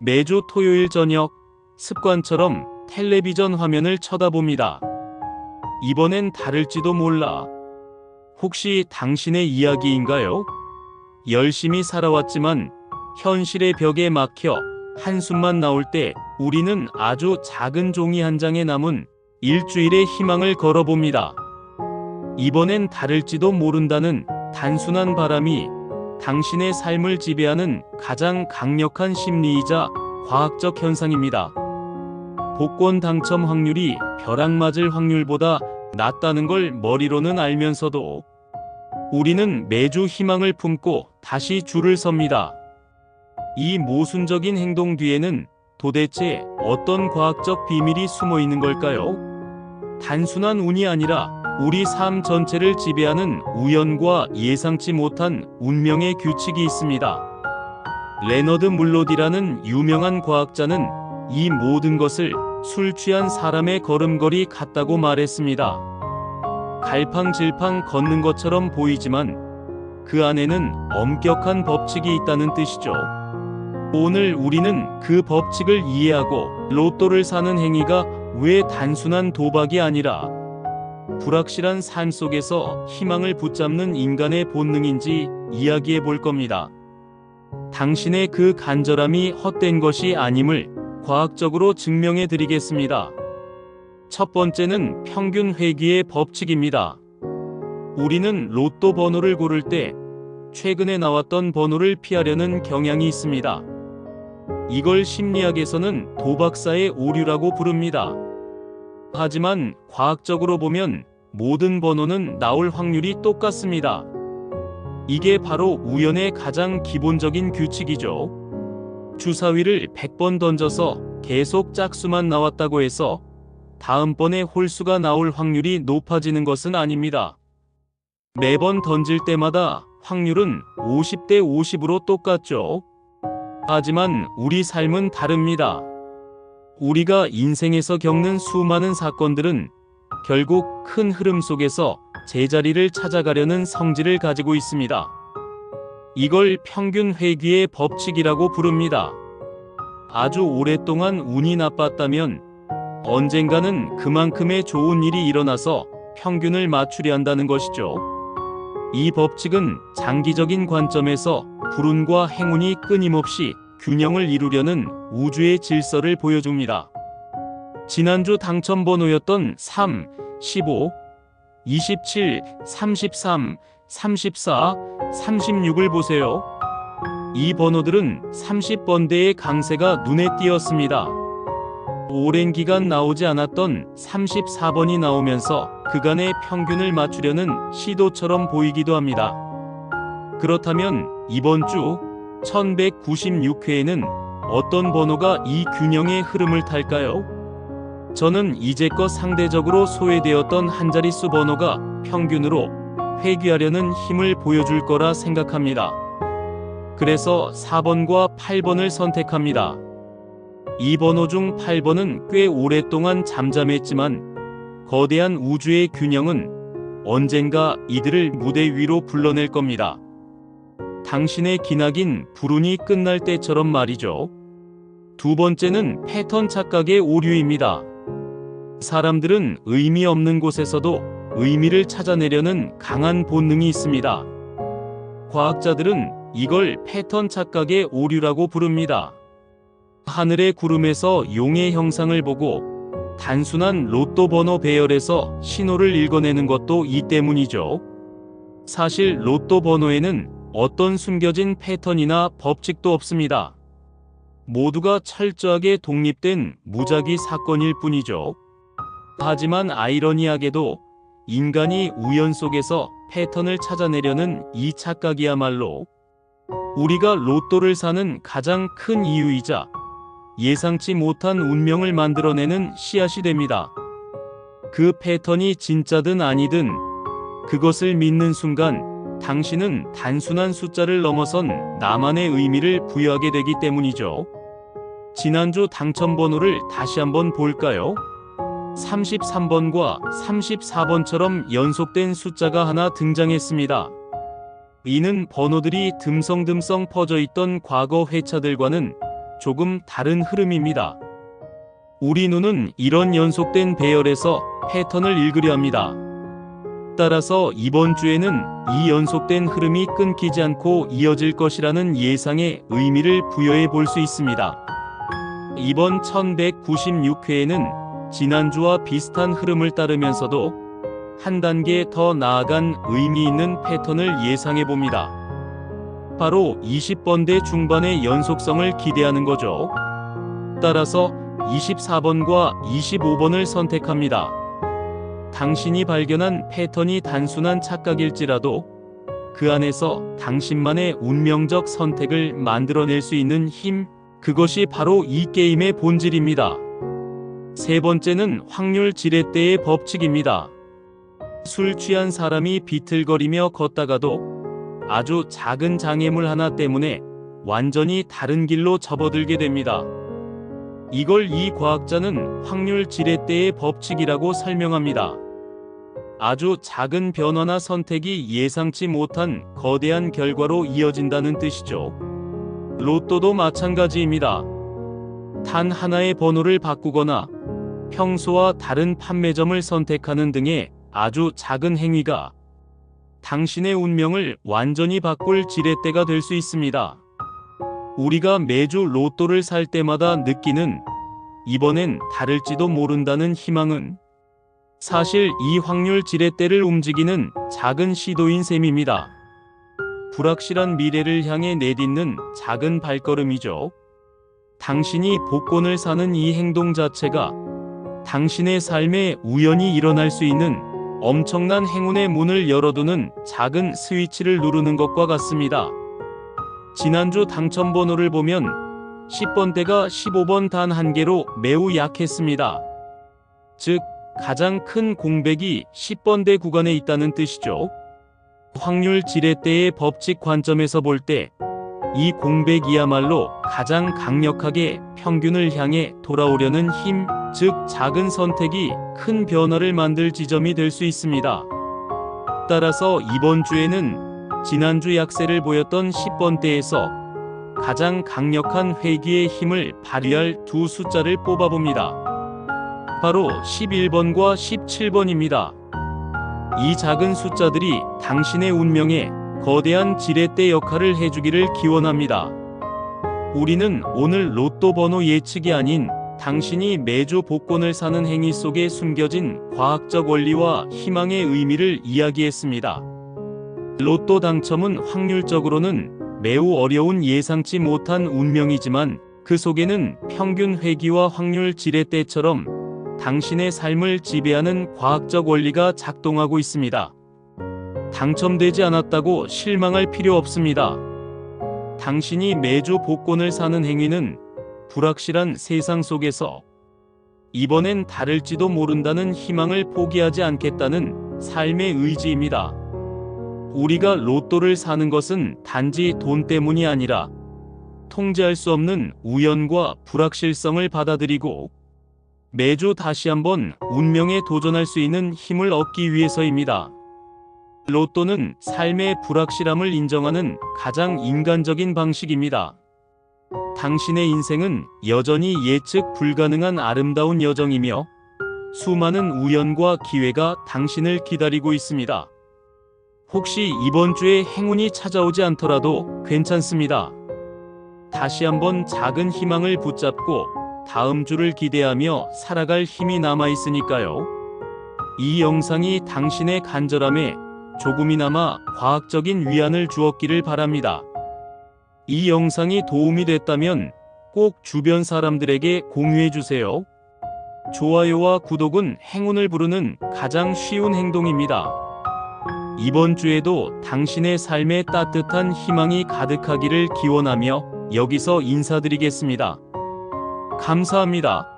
매주 토요일 저녁 습관처럼 텔레비전 화면을 쳐다봅니다. 이번엔 다를지도 몰라. 혹시 당신의 이야기인가요? 열심히 살아왔지만 현실의 벽에 막혀 한숨만 나올 때 우리는 아주 작은 종이 한 장에 남은 일주일의 희망을 걸어봅니다. 이번엔 다를지도 모른다는 단순한 바람이 당신의 삶을 지배하는 가장 강력한 심리이자 과학적 현상입니다. 복권 당첨 확률이 벼락 맞을 확률보다 낮다는 걸 머리로는 알면서도 우리는 매주 희망을 품고 다시 줄을 섭니다. 이 모순적인 행동 뒤에는 도대체 어떤 과학적 비밀이 숨어 있는 걸까요? 단순한 운이 아니라 우리 삶 전체를 지배하는 우연과 예상치 못한 운명의 규칙이 있습니다. 레너드 물로디라는 유명한 과학자는 이 모든 것을 술 취한 사람의 걸음걸이 같다고 말했습니다. 갈팡질팡 걷는 것처럼 보이지만 그 안에는 엄격한 법칙이 있다는 뜻이죠. 오늘 우리는 그 법칙을 이해하고 로또를 사는 행위가 왜 단순한 도박이 아니라 불확실한 삶 속에서 희망을 붙잡는 인간의 본능인지 이야기해 볼 겁니다. 당신의 그 간절함이 헛된 것이 아님을 과학적으로 증명해 드리겠습니다. 첫 번째는 평균 회귀의 법칙입니다. 우리는 로또 번호를 고를 때 최근에 나왔던 번호를 피하려는 경향이 있습니다. 이걸 심리학에서는 도박사의 오류라고 부릅니다. 하지만 과학적으로 보면 모든 번호는 나올 확률이 똑같습니다. 이게 바로 우연의 가장 기본적인 규칙이죠. 주사위를 100번 던져서 계속 짝수만 나왔다고 해서 다음번에 홀수가 나올 확률이 높아지는 것은 아닙니다. 매번 던질 때마다 확률은 50대 50으로 똑같죠. 하지만 우리 삶은 다릅니다. 우리가 인생에서 겪는 수많은 사건들은 결국 큰 흐름 속에서 제자리를 찾아가려는 성질을 가지고 있습니다. 이걸 평균 회귀의 법칙이라고 부릅니다. 아주 오랫동안 운이 나빴다면 언젠가는 그만큼의 좋은 일이 일어나서 평균을 맞추려 한다는 것이죠. 이 법칙은 장기적인 관점에서 불운과 행운이 끊임없이 균형을 이루려는 우주의 질서를 보여줍니다. 지난주 당첨 번호였던 3, 15, 27, 33, 34, 36을 보세요. 이 번호들은 30번대의 강세가 눈에 띄었습니다. 오랜 기간 나오지 않았던 34번이 나오면서 그간의 평균을 맞추려는 시도처럼 보이기도 합니다. 그렇다면 이번 주 1196회에는 어떤 번호가 이 균형의 흐름을 탈까요? 저는 이제껏 상대적으로 소외되었던 한 자릿수 번호가 평균으로 회귀하려는 힘을 보여줄 거라 생각합니다. 그래서 4번과 8번을 선택합니다. 이 번호 중 8번은 꽤 오랫동안 잠잠했지만 거대한 우주의 균형은 언젠가 이들을 무대 위로 불러낼 겁니다. 당신의 기나긴 불운이 끝날 때처럼 말이죠. 두 번째는 패턴 착각의 오류입니다. 사람들은 의미 없는 곳에서도 의미를 찾아내려는 강한 본능이 있습니다. 과학자들은 이걸 패턴 착각의 오류라고 부릅니다. 하늘의 구름에서 용의 형상을 보고 단순한 로또 번호 배열에서 신호를 읽어내는 것도 이 때문이죠. 사실 로또 번호에는 어떤 숨겨진 패턴이나 법칙도 없습니다. 모두가 철저하게 독립된 무작위 사건일 뿐이죠. 하지만 아이러니하게도 인간이 우연 속에서 패턴을 찾아내려는 이 착각이야말로 우리가 로또를 사는 가장 큰 이유이자 예상치 못한 운명을 만들어내는 씨앗이 됩니다. 그 패턴이 진짜든 아니든 그것을 믿는 순간 당신은 단순한 숫자를 넘어선 나만의 의미를 부여하게 되기 때문이죠. 지난주 당첨 번호를 다시 한번 볼까요? 33번과 34번처럼 연속된 숫자가 하나 등장했습니다. 이는 번호들이 듬성듬성 퍼져 있던 과거 회차들과는 조금 다른 흐름입니다. 우리 눈은 이런 연속된 배열에서 패턴을 읽으려 합니다. 따라서 이번 주에는 이 연속된 흐름이 끊기지 않고 이어질 것이라는 예상에 의미를 부여해 볼 수 있습니다. 이번 1196회에는 지난주와 비슷한 흐름을 따르면서도 한 단계 더 나아간 의미 있는 패턴을 예상해 봅니다. 바로 20번대 중반의 연속성을 기대하는 거죠. 따라서 24번과 25번을 선택합니다. 당신이 발견한 패턴이 단순한 착각일지라도 그 안에서 당신만의 운명적 선택을 만들어낼 수 있는 힘, 그것이 바로 이 게임의 본질입니다. 세 번째는 확률 지렛대의 법칙입니다. 술 취한 사람이 비틀거리며 걷다가도 아주 작은 장애물 하나 때문에 완전히 다른 길로 접어들게 됩니다. 이걸 이 과학자는 확률 지렛대의 법칙이라고 설명합니다. 아주 작은 변화나 선택이 예상치 못한 거대한 결과로 이어진다는 뜻이죠. 로또도 마찬가지입니다. 단 하나의 번호를 바꾸거나 평소와 다른 판매점을 선택하는 등의 아주 작은 행위가 당신의 운명을 완전히 바꿀 지렛대가 될 수 있습니다. 우리가 매주 로또를 살 때마다 느끼는 이번엔 다를지도 모른다는 희망은 사실 이 확률 지렛대를 움직이는 작은 시도인 셈입니다. 불확실한 미래를 향해 내딛는 작은 발걸음이죠. 당신이 복권을 사는 이 행동 자체가 당신의 삶에 우연히 일어날 수 있는 엄청난 행운의 문을 열어두는 작은 스위치를 누르는 것과 같습니다. 지난주 당첨번호를 보면 10번대가 15번 단 한 개로 매우 약했습니다. 즉, 가장 큰 공백이 10번대 구간에 있다는 뜻이죠. 확률 지렛대의 법칙 관점에서 볼 때 이 공백이야말로 가장 강력하게 평균을 향해 돌아오려는 힘, 즉 작은 선택이 큰 변화를 만들 지점이 될 수 있습니다. 따라서 이번 주에는 지난주 약세를 보였던 10번대에서 가장 강력한 회귀의 힘을 발휘할 두 숫자를 뽑아봅니다. 바로 11번과 17번입니다. 이 작은 숫자들이 당신의 운명에 거대한 지렛대 역할을 해주기를 기원합니다. 우리는 오늘 로또 번호 예측이 아닌 당신이 매주 복권을 사는 행위 속에 숨겨진 과학적 원리와 희망의 의미를 이야기했습니다. 로또 당첨은 확률적으로는 매우 어려운 예상치 못한 운명이지만 그 속에는 평균 회귀와 확률 지렛대처럼 당신의 삶을 지배하는 과학적 원리가 작동하고 있습니다. 당첨되지 않았다고 실망할 필요 없습니다. 당신이 매주 복권을 사는 행위는 불확실한 세상 속에서 이번엔 다를지도 모른다는 희망을 포기하지 않겠다는 삶의 의지입니다. 우리가 로또를 사는 것은 단지 돈 때문이 아니라 통제할 수 없는 우연과 불확실성을 받아들이고 매주 다시 한번 운명에 도전할 수 있는 힘을 얻기 위해서입니다. 로또는 삶의 불확실함을 인정하는 가장 인간적인 방식입니다. 당신의 인생은 여전히 예측 불가능한 아름다운 여정이며 수많은 우연과 기회가 당신을 기다리고 있습니다. 혹시 이번 주에 행운이 찾아오지 않더라도 괜찮습니다. 다시 한번 작은 희망을 붙잡고 다음 주를 기대하며 살아갈 힘이 남아 있으니까요. 이 영상이 당신의 간절함에 조금이나마 과학적인 위안을 주었기를 바랍니다. 이 영상이 도움이 됐다면 꼭 주변 사람들에게 공유해 주세요. 좋아요와 구독은 행운을 부르는 가장 쉬운 행동입니다. 이번 주에도 당신의 삶에 따뜻한 희망이 가득하기를 기원하며 여기서 인사드리겠습니다. 감사합니다.